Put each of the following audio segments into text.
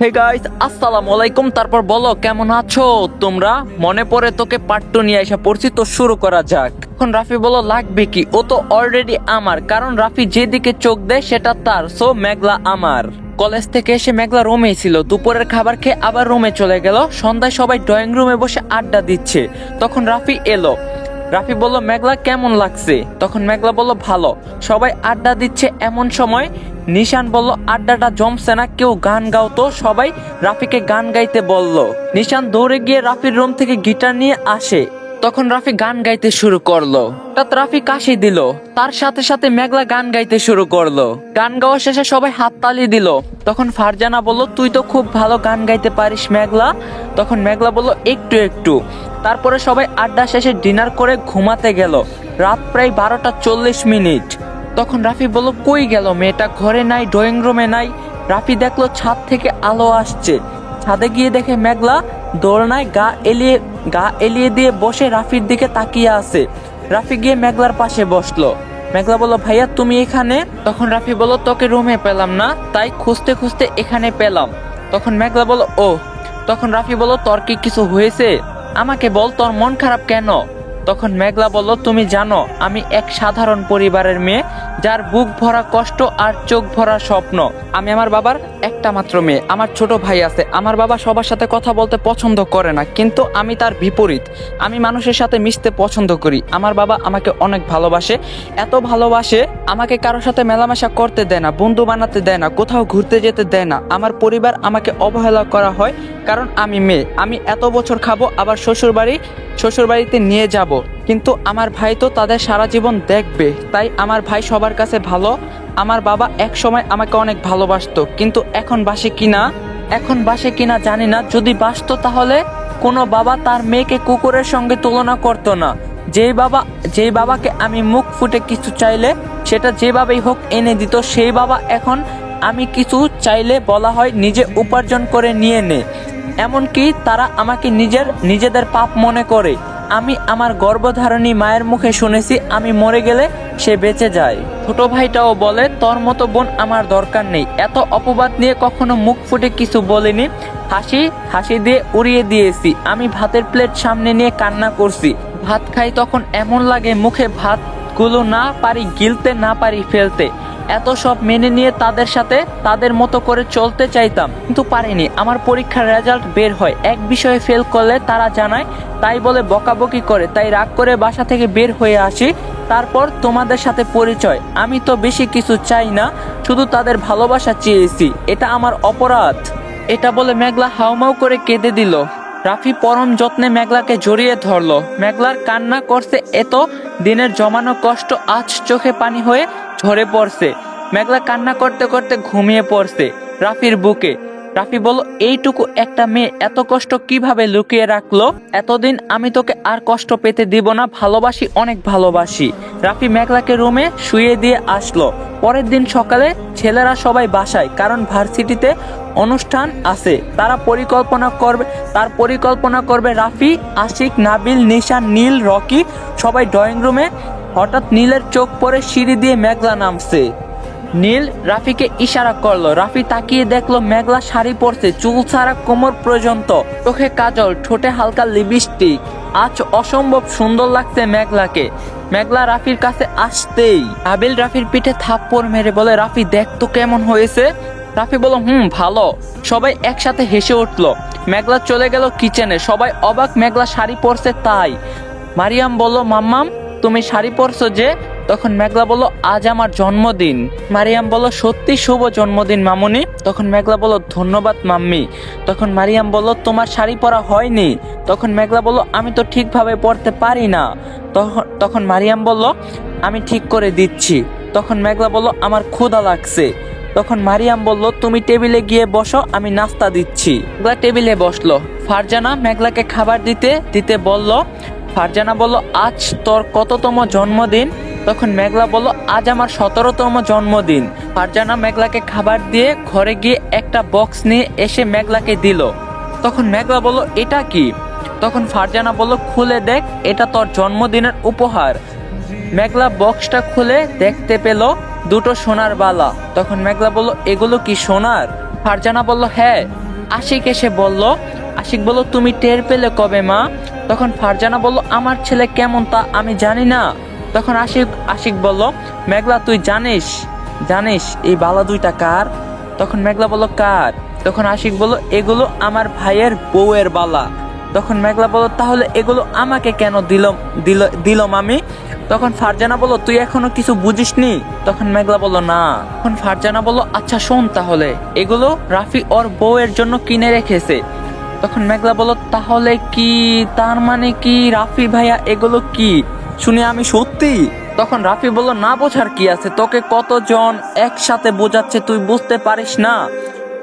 Hey guys আসসালামু আলাইকুম। তারপর বলো, কেমন আছো? তোমরা? মনে পড়ে তোকে পাট্টু নিয়ে এসে পড়ছি, তো শুরু করা যাক। এখন রাফি বলো, লাগবে কি? ও তো অলরেডি আমার, কারণ রাফি যেদিকে চোখ দেয়, সেটা তার। সো মেঘলা আমার। কলেজ থেকে এসে মেঘলা রুমে ছিল। দুপুরের খাবার খেয়ে আবার রুমে চলে গেল। সন্ধ্যায় সবাই ড্রয়িং রুমে বসে আড্ডা দিচ্ছে। তখন রাফি এলো। রাফি বলল, মেঘলা, কেমন লাগছে? তখন মেঘলা বলল, ভালো। সবাই আড্ডা দিচ্ছে এমন সময় নিশান বলল, আড্ডাটা জমছে না, কেউ গান গাও তো? সবাই রাফিকে গান গাইতে বলল। নিশান দৌড়ে গিয়ে রাফির রুম থেকে গিটার নিয়ে আসে। তখন রাফি গান গাইতে শুরু করল। হঠাৎ রাফি কাশি দিল। তার সাথে সাথে মেঘলা গান গাইতে শুরু করল। গান গাওয়া শেষে সবাই হাততালি দিল। তখন ফারজানা বলল, তুই তো খুব ভালো গান গাইতে পারিস মেঘলা। তখন মেঘলা বলল, একটু একটু। তারপরে সবাই আড্ডা শেষে ডিনার করে ঘুমাতে গেল। রাত প্রায় বারোটা চল্লিশ মিনিট। তখন রাফি বলল, কই গেল মেয়েটা? ঘরে নাই, ড্রয়িং রুমে নাই। রাফি দেখল ছাদ থেকে আলো আসছে। ছাদে গিয়ে দেখে মেঘলা, দোলনায় গা এলিয়ে গা এলিয়ে দিয়ে বসে রাফির দিকে তাকিয়ে আছে। রাফি গিয়ে মেঘলার পাশে বসল। মেঘলা বলল, ভাইয়া, তুমি এখানে? তখন রাফি বলল, তোকে রুমে পেলাম না, তাই খুঁজতে খুঁজতে এখানে পেলাম। তখন মেঘলা বলল ও তখন রাফি বলল, তোর কি কিছু হয়েছে? আমাকে বল, তোর মন খারাপ কেন? তখন মেঘলা বলল তুমি জানো আমি এক সাধারণ পরিবারের মেয়ে। যার বুক ভরা কষ্ট আর চোখ ভরা স্বপ্ন। আমি আমার বাবার একটা মাত্র মেয়ে। আমার ছোট ভাই আছে। আমার বাবা সবার সাথে কথা বলতে পছন্দ করে না, কিন্তু আমি তার বিপরীত। আমি মানুষের সাথে মিশতে পছন্দ করি। আমার বাবা আমাকে অনেক ভালোবাসে। এত ভালোবাসে, আমাকে কারোর সাথে মেলামেশা করতে দেয় না, বন্ধু বানাতে দেয় না, কোথাও ঘুরতে যেতে দেয় না। আমার পরিবার আমাকে অবহেলা করা হয়, কারণ আমি মেয়ে। আমি এত বছর খাব, আবার শ্বশুর বাড়ি শ্বশুর বাড়িতে নিয়ে যাব। কিন্তু আমার ভাই তো তাদের সারা জীবন দেখবে, তাই আমার ভাই সবার কাছে ভালো। আমার বাবা এক সময় আমাকে অনেক ভালোবাসতো, কিন্তু এখন বাসে কিনা? এখন বাসে কিনা জানি না, যদি বাসতো তাহলে কোনো বাবা তার মেয়েকে কুকুরের সঙ্গে তুলনা করতো না। যেই বাবা, যেই বাবাকে আমি মুখ ফুটে কিছু চাইলে সেটা যেভাবেই হোক এনে দিত, সেই বাবা এখন আমি কিছু চাইলে বলা হয় নিজে উপার্জন করে নিয়ে নে। এমনকি তারা আমাকে নিজের, নিজেদের পাপ মনে করে। আমি আমার গর্ভধারণী মায়ের মুখে শুনেছি, আমি মরে গেলে সে বেঁচে যায়। ছোট ভাইটাও বলে, তোর মতো বোন আমার দরকার নেই। এত অপবাদ নিয়ে কখনো মুখ ফুটে কিছু বলিনি। হাসি হাসি দিয়ে উড়িয়ে দিয়েছি। আমি ভাতের প্লেট সামনে নিয়ে কান্না করছি। ভাত খাই তখন এমন লাগে মুখে ভাতগুলো না পারি, গিলতে না পারি ফেলতে। এত সব মেনে নিয়ে তাদের সাথে তাদের মতো করে চলতে চাইতাম। কিন্তু পারিনি, আমার পরীক্ষার রেজাল্ট বের হয়। এক বিষয়ে ফেল করলে তারা জানায়, তাই বলে বকাবকি করে, তাই রাগ করে বাসা থেকে বের হয়ে আসি। তারপর তোমাদের সাথে পরিচয়। আমি তো বেশি কিছু চাই না, শুধু তাদের ভালোবাসা চেয়েছি। এটা আমার অপরাধ। এটা বলে মেঘলা হাউমাউ করে কেঁদে দিল। রাফি পরম যত্নে মেঘলাকে জড়িয়ে ধরলো। মেঘলার কান্না করছে এত, দিনের জমানো কষ্ট আজ চোখে পানি হয়ে ঝরে পড়ছে। মেঘলা কান্না করতে করতে ঘুমিয়ে পড়ছে রাফির বুকে। রাফি বলল, এইটুকু একটা মেয়ে এত কষ্ট কীভাবে লুকিয়ে রাখল? এতদিন আমি তোকে আর কষ্ট পেতে দিব না, ভালোবাসি অনেক ভালোবাসি। রাফি মেঘলাকে রুমে শুয়ে দিয়ে আসলো। পরের দিন সকালে ছেলেরা সবাই বাসায়, কারণ ভার্সিটিতে অনুষ্ঠান আছে। তারা পরিকল্পনা করবে, তার পরিকল্পনা করবে রাফি, আশিক, নাবিল নিশান নীল, রকি সবাই ড্রয়িং রুমে হঠাৎ নীলের চোখ পরে সিঁড়ি দিয়ে মেঘলা নামছে। নীল রাফিকে ইশারা করল। রাফি তাকিয়ে দেখল মেঘলা শাড়ি পরছে, চুল ছাড়া কোমর পর্যন্ত, চোখে কাজল, ঠোঁটে হালকা লিপস্টিক। আজ অসম্ভব সুন্দর লাগছে মেঘলাকে। মেঘলা রাফির কাছে আসতেই আবিল রাফির পিঠে থাপ্পড় মেরে বলে, রাফি, দেখ তো কেমন হয়েছে। রাফি বলল, হুম, ভালো। সবাই একসাথে হেসে উঠল। মেঘলা চলে গেল কিচেনে। সবাই অবাক মেঘলা শাড়ি পরছে তাই। মারিয়াম বলল, মাম্মাম তুমি শাড়ি পরছো যে, তখন মেঘলা বলল, আজ আমার জন্মদিন। মারিয়াম বলল, সত্যি শুভ জন্মদিন মামুনি। তখন মেঘলা বলল, ধন্যবাদ মাম্মি। তখন মারিয়াম বলল, তোমার শাড়ি পরা হয়নি। তখন মেঘলা বলল, আমি তো ঠিকভাবে পরতে পারি না। তখন তখন মারিয়াম বলল, আমি ঠিক করে দিচ্ছি। তখন মেঘলা বলল, আমার ক্ষুধা লাগছে। তখন মারিয়াম বলল, তুমি টেবিলে গিয়ে বসো, আমি নাস্তা দিচ্ছি। মেঘলা টেবিলে বসল। ফারজানা মেঘলাকে খাবার দিতে দিতে বলল ফারজানা বলল, আজ তোর কততম জন্মদিন? তখন মেঘলা বলল, আজ আমার সতেরোতম জন্মদিন। ফারজানা মেঘলাকে খাবার দিয়ে ঘরে গিয়ে একটা বক্স নিয়ে এসে মেঘলাকে দিল। তখন মেঘলা বলল, এটা কি? তখন ফারজানা বলল, খুলে দেখ, এটা তোর জন্মদিনের উপহার। মেঘলা বক্সটা খুলে দেখতে পেল দুটো সোনার বালা। তখন মেঘলা বলল, এগুলো কি সোনার? ফারজানা বলল হ্যাঁ। আশিক এসে বলল, আশিক বলল, তুমি টের পেলে কবে মা? তখন ফারজানা বলল, আমার ছেলে কেমন তা আমি জানি না। তখন আশিক আশিক বলল, মেঘলা, তুই জানিস জানিস, এই বালা দুইটা কার? তখন মেঘলা বলল, কার? তখন আশিক বলল, এগুলো আমার ভাইয়ের বউয়ের বালা। তখন মেঘলা বলল, তাহলে এগুলো আমাকে কেন দিল দিল দিলম আমি তখন ফারজানা বলল, তুই এখনও কিছু বুঝিসনি? তখন মেঘলা বলল, না। তখন ফারজানা বলল আচ্ছা শোন তাহলে, এগুলো রাফি ওর বউয়ের জন্য কিনে রেখেছে। তখন মেঘলা বলল, তাহলে কি, তার মানে কি রাফি ভাইয়া এগুলো কি? শুনে, আমি সত্যি? তখন রাফি বলল, না বোঝার কি আছে, তোকে কতজন একসাথে বোঝাচ্ছে তুই বুঝতে পারিস না?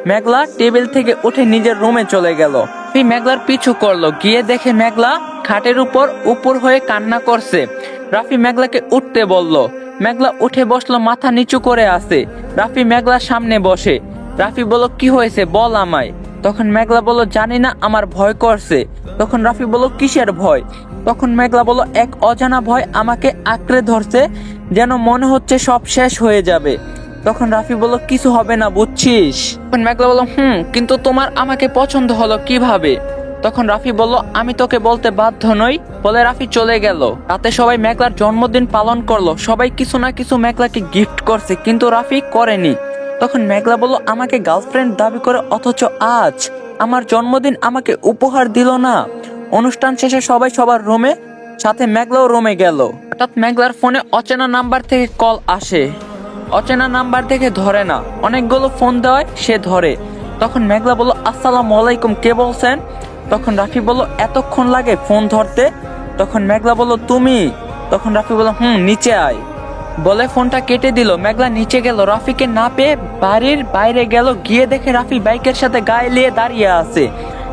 মেঘলা টেবিল থেকে উঠে নিজের রুমে চলে গেল। রাফি মেঘলার পিছু করল, গিয়ে দেখে মেঘলা খাটের উপর উপর হয়ে কান্না করছে। রাফি মেঘলাকে উঠতে বলল, মেঘলা উঠে বসল, মাথা নিচু করে আছে। রাফি মেঘলার সামনে বসে। রাফি বলল, কি হয়েছে, বল আমায়। তখন মেঘলা বলল, জানি না, আমার ভয় করছে। তখন রাফি বলল, কিসের ভয়? তখন মেঘলা বলল, এক অজানা ভয় আমাকে আঁকড়ে ধরছে, যেন মনে হচ্ছে সব শেষ হয়ে যাবে। তখন রাফি বলল, কিছু হবে না, বুঝছিস? তখন মেঘলা বলল, হুম, কিন্তু তোমার আমাকে পছন্দ হলো কীভাবে? তখন রাফি বলল, আমি তোকে বলতে বাধ্য নই। বলে রাফি চলে গেল। রাতে সবাই মেঘলার জন্মদিন পালন করল। সবাই কিছু না কিছু মেঘলাকে গিফট করছে, কিন্তু রাফি করেনি। তখন মেঘলা বলল, আমাকে গার্লফ্রেন্ড দাবি করে, অথচ আজ আমার জন্মদিন আমাকে উপহার দিল না। অনুষ্ঠান শেষে সবাই সবার রুমে, সাথে মেঘলাও রুমে গেল। হঠাৎ মেঘলার ফোনে অচেনা নাম্বার থেকে কল আসে। অচেনা নাম্বার থেকে ধরে না। অনেকগুলো ফোন দেওয়ায় সে ধরে। তখন মেঘলা বলল, আসসালামু আলাইকুম, কে বলছেন? তখন রাফি বলল, এতক্ষণ লাগে ফোন ধরতে। তখন মেঘলা বলল, তুমি? তখন রাফি বলল, হুম, নিচে আয়। বলে ফোনটা কেটে দিল। মেঘলা নিচে গেল। রাফিকে না পেয়ে বাড়ির বাইরে গেল। গিয়ে দেখে রাফি বাইকের সাথে গায়ে লিয়ে দাঁড়িয়ে আছে।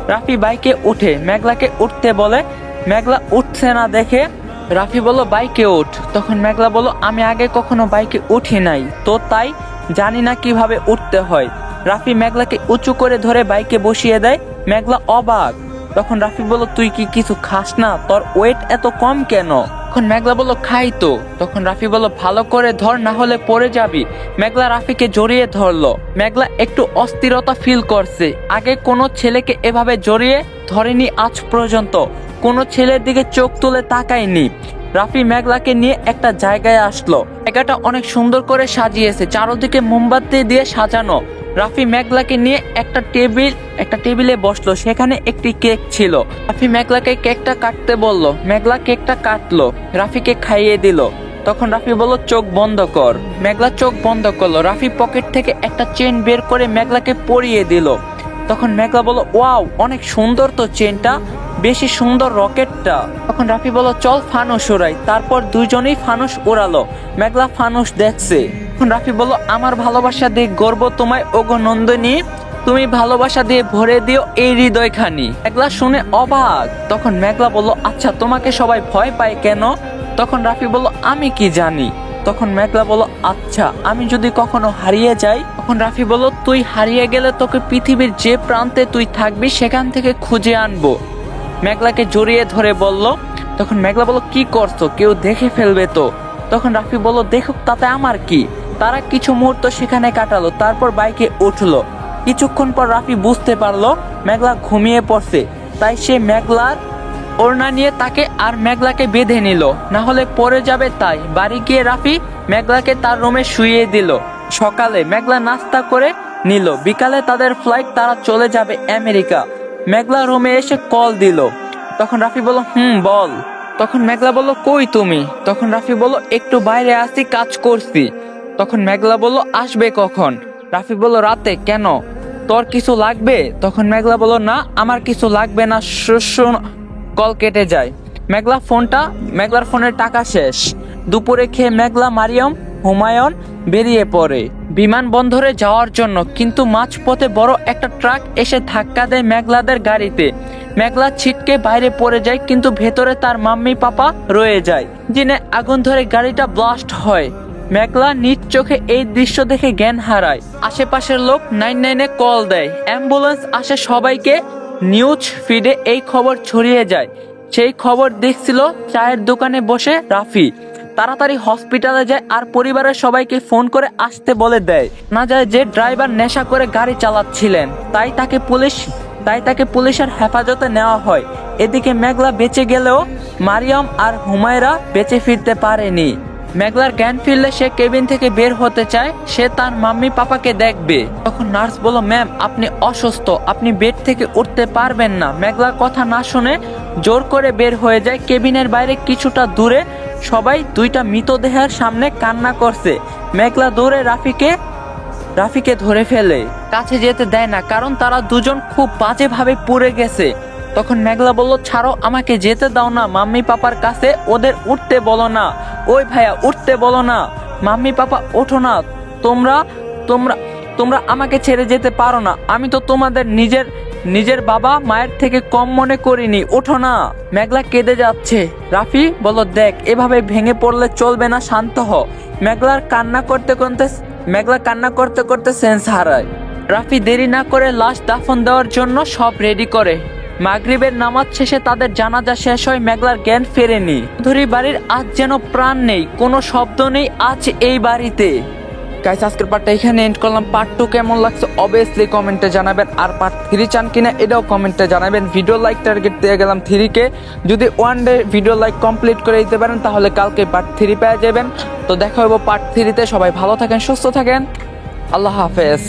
রাফি বাইকে উঠে মেঘলাকে উঠতে বলে, মেঘলা উঠছে না দেখে। রাফি বলল, বাইকে উঠ তখন মেঘলা বলো আমি আগে কখনো বাইকে উঠি নাই। তো তাই জানি না কীভাবে উঠতে হয়। রাফি মেঘলাকে উঁচু করে ধরে বাইকে বসিয়ে দেয়। মেঘলা অবাক। তখন রাফি বলল, তুই কি কিছু খাস না? তোর ওয়েট এত কম কেন? তখন মেঘলা বলল, খাই তো। তখন রাফি বলল, ভালো করে ধর, না হলে পড়ে যাবি। মেঘলা রাফিকে জড়িয়ে ধরলো। মেঘলা একটু অস্থিরতা ফিল করছে। আগে কোনো ছেলেকে এভাবে জড়িয়ে ধরেনি আজ পর্যন্ত। কোনো ছেলের দিকে চোখ তুলে তাকায়নি। রাফি মেঘলাকে নিয়ে একটা জায়গায় আসলো। জায়গাটা অনেক সুন্দর করে সাজিয়েছে। চারোদিকে মোমবাতি দিয়ে সাজানো। রাফি মেঘলাকে নিয়ে একটা টেবিল, একটা টেবিলে বসল। সেখানে একটি কেক ছিল। রাফি মেঘলাকে কেকটা কাটতে বলল। মেঘলা কেকটা কাটলো। রাফিকে খাইয়ে দিল। তখন রাফি বলল, চোখ বন্ধ কর। মেঘলা চোখ বন্ধ করল। রাফি পকেট থেকে একটা চেন বের করে মেঘলাকে পরিয়ে দিল। তখন মেঘলা বলল, ওয়াও, অনেক সুন্দর তো চেনটা বেশি সুন্দর রকেটটা। তখন রাফি বলল, চল ফানুস উড়াই তারপর দুজনেই ফানুস উড়ালো মেঘলা ফানুস দেখছে। তখন রাফি বলল, আমার ভালোবাসা দিয়ে গর্ব তোমায়, ওগো নন্দিনী। তুমি ভালোবাসা দিয়ে ভরে দিও এই হৃদয়খানি। মেঘলা শুনে অবাক। তখন মেঘলা বলল আচ্ছা তোমাকে সবাই ভয় পায় কেন? তখন রাফি বলল, আমি কি জানি? তখন মেঘলা বলল আচ্ছা আমি যদি কখনো হারিয়ে যাই? তখন রাফি বলল, তুই হারিয়ে গেলে তোকে পৃথিবীর যে প্রান্তে তুই থাকবি, সেখান থেকে খুঁজে আনব। মেঘলাকে জড়িয়ে ধরে বলল, তখন মেঘলা বলল, কি করছ? কেউ দেখে ফেলবে তো? তখন রাফি বলল, দেখুক, তাতে আমার কি? তারা কিছু মুহূর্ত সেখানে কাটালো, তারপর বাইকে উঠল। কিছুক্ষণ পর রাফি বুঝতে পারল, মেঘলা ঘুমিয়ে পড়ছে। তাই সে মেঘলার ওড়না নিয়ে তাকে আর মেঘলাকে বেঁধে নিল। না হলে পড়ে যাবে তাই। বাড়ি গিয়ে রাফি মেঘলাকে তার রুমে শুইয়ে দিল। সকালে মেঘলা নাস্তা করে নিল। বিকালে তাদের ফ্লাইট, তারা চলে যাবে আমেরিকা। মেঘলা রুমে এসে কল দিল। তখন রাফি বলল, হুম, বল। তখন মেঘলা বলল, কই তুমি? তখন রাফি বলল, একটু বাইরে আসি, কাজ করছি। তখন মেঘলা বলল, আসবে কখন? রাফি বলল, রাতে, কেন? তোর কিছু লাগবে? তখন মেঘলা বলল, না, আমার কিছু লাগবে না শস্য কল কেটে যায়। মেঘলা ফোনটা, মেঘলার ফোনের টাকা শেষ। দুপুরে খেয়ে মেঘলা মারিয়ম হুমায়ুন বেরিয়ে পড়ে বিমানবন্দরে যাওয়ার জন্য। কিন্তু মাঝপথে বড় একটা ট্রাক এসে ধাক্কা দেয় মেঘলাদের গাড়িতে। মেঘলা ছিটকে বাইরে পড়ে যায়, কিন্তু ভেতরে তার মাম্মি পাপা রয়ে যায় দিনে আগুন ধরে গাড়িটা ব্লাস্ট হয়। মেঘলা নিজ চোখে এই দৃশ্য দেখে জ্ঞান হারায়। আশেপাশের লোক নাইন নাইনে কল দেয়। অ্যাম্বুলেন্স আসে সবাইকে, নিউজ ফিডে এই খবর ছড়িয়ে যায়। সেই খবর দেখছিল চায়ের দোকানে বসে রাফি। তাড়াতাড়ি হসপিটালে যায় আর পরিবারের সবাইকে ফোন করে আসতে বলে দেয়। না যায় যে ড্রাইভার নেশা করে গাড়ি চালাচ্ছিলেন। তাই তাকে পুলিশ, তাই তাকে পুলিশের হেফাজতে নেওয়া হয়। এদিকে মেঘলা বেঁচে গেলেও মারিয়াম আর হুমায়রা বেঁচে ফিরতে পারেনি। মেঘলার জ্ঞান ফিরলে সে কেবিন থেকে বের হতে চায়, সে তার মাম্মি পাপাকে দেখবে। তখন নার্স বলল, ম্যাম, আপনি অসুস্থ, আপনি বেড থেকে উঠতে পারবেন না। মেঘলার কথা না শুনে জোর করে বের হয়ে যায়। কেবিনের বাইরে কিছুটা দূরে সবাই দুইটা মৃতদেহের সামনে কান্না করছে। মেঘলা দৌড়ে রাফিকে রাফিকে ধরে ফেলে। কাছে যেতে দেয় না, কারণ তারা দুজন খুব বাজেভাবে পুড়ে গেছে। তখন মেঘলা বলল, ছাড়ো, আমাকে যেতে দাও না। মাম্মি পাপার কাছে ওদের উঠতে বলো না। ওই ভাইয়া, উঠতে বলো না। মাম্মি, পাপা, ওঠো না। তোমরা তোমরা তোমরা আমাকে ছেড়ে যেতে পারো না। আমি তো তোমাদের নিজের নিজের বাবা মায়ের থেকে কম মনে করিনি। ওঠো না। মেঘলা কেঁদে যাচ্ছে। রাফি, বলো, দেখ, এভাবে ভেঙে পড়লে চলবে না, শান্ত হ। মেঘলার কান্না করতে করতে, মেঘলা কান্না করতে করতে সেন্স হারায়। রাফি দেরি না করে লাশ দাফন দেওয়ার জন্য সব রেডি করে। মাগরিবের নামাজ শেষে তাদের জানাজা শেষ হয় মেঘলার জ্ঞান ফেরেনি। ধরি বাড়ির আজ যেন প্রাণ নেই, কোনো শব্দ নেই আজ এই বাড়িতে। গাইস আজকের পার্টটা এখানে এন্ড করলাম। পার্ট টু কেমন লাগছে অবভিয়াসলি কমেন্টে জানাবেন। আর পার্ট থ্রি চান কিনা এটাও কমেন্টে জানাবেন। ভিডিও লাইক টার্গেট দিয়ে গেলাম থ্রিকে যদি one day video like complete করে দিতে পারেন, তাহলে কালকে পার্ট থ্রি পেয়ে যাবেন। তো দেখা হব পার্ট থ্রিতে সবাই ভালো থাকেন, সুস্থ থাকেন। আল্লাহ হাফেজ।